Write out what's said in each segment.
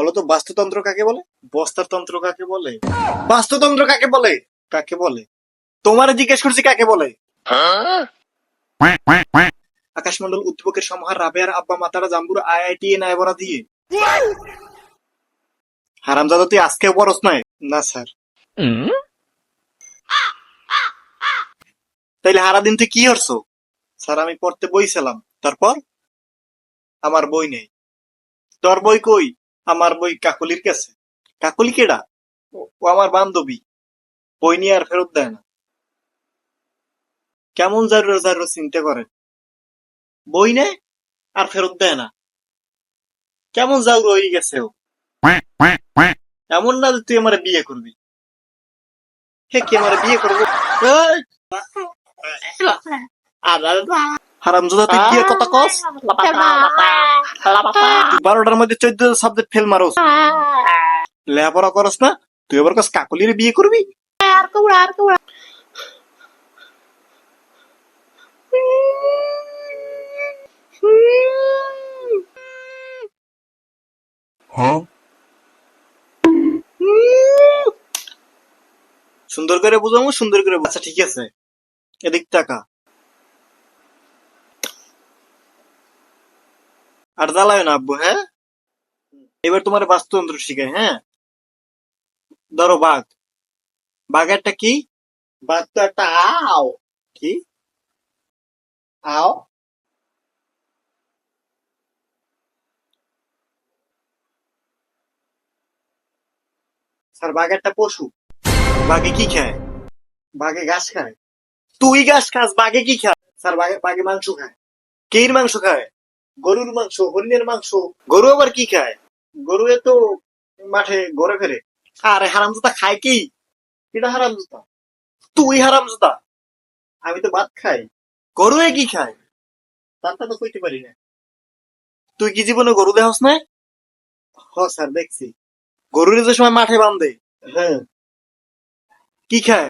বলো তো বাস্তুতন্ত্র কাকে বলে? বস্তারতন্ত্র কাকে বলে? বাস্তুতন্ত্র কাকে বলে? কাকে বলে? তোমার জিজ্ঞেস করছি কাকে বলে? আকাশমন্ডল উদ্দীপকের সমাহার রাবেয়ার আব্বা, মাতারা, জাম্বুর আইআইটি এ নায়বরা দিয়ে। হারামজাদা, তুই আজকেও বরস নাই? না, স্যার। তাইলে সারাদিন তুই কি করছ? স্যার, আমি পড়তে বইছিলাম। তারপর? আমার বই নেই। তোর বই কই? আমার বই কাকলির কাছে। কাকলি কেডা? ও আমার বান্ধবী। বই নিয়ে আর ফেরত দেয় না। কেমন জারুর জারুর চিন্তা করে। বই নেয় আর ফেরত দেয় না। কেমন জারুর হয়ে গেছে ও। এমন না যে তুই আমার বিয়ে করবি। হে, কি আমার বিয়ে করব? এই! হারামজাদা তুই বিয়ের কথা কস। বারোটার মধ্যে চোদ্দ সাবজেক্ট ফেল মারোস। লেখাপড়া করস না তুই এবার কাছ কাকলির বিয়ে করবি? সুন্দর করে বুঝাবো সুন্দর করে আচ্ছা ঠিক আছে। এদিক টাকা আর জ্বালায় না আব্বু হ্যাঁ? এবার তোমার বাস্তুতন্ত্র শিখায় হ্যাঁ? ধরো বাঘ। বাঘেরটা কি? বাঘ তো একটা আও। কি? আও। স্যার বাঘ একটা পশু। বাঘে কি খায়? বাঘে ঘাস খায়। তুই ঘাস খাস, বাঘে কি খায়? স্যার, বাঘে বাঘে মাংস খায়। কির মাংস খায়? গরুর মাংস হরিণের মাংস। গরু আবার কি খায়? গরু তো মাঠে ঘরে ফেরে। আরে হারামজাদা খায় কি? এটা হারামজাদা? তুই হারামজাদা। আমি তো ভাত খাই। গরু কি খায়? তারটা তো কইতে পারি না। তুই কি জীবনে গরু দেহস না হ স্যার দেখছি। গরুর যে সময় মাঠে বান্ধে হ্যাঁ। কি খায়?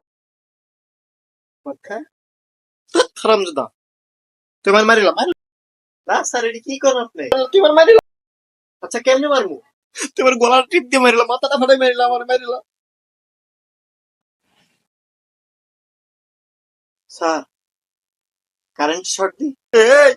ভাত খায়। হারামজাদা। তোমার মারিলাম না স্যার এটা কি করেন আপনি তোমার মারিলাম আচ্ছা কেমনে মারবো? তোমার গলার টিপ দিয়ে মারিলাম মাথাটা ফাটাই মারিলাম আমার মারিলাম স্যার কারেন্ট শর্ট দি এই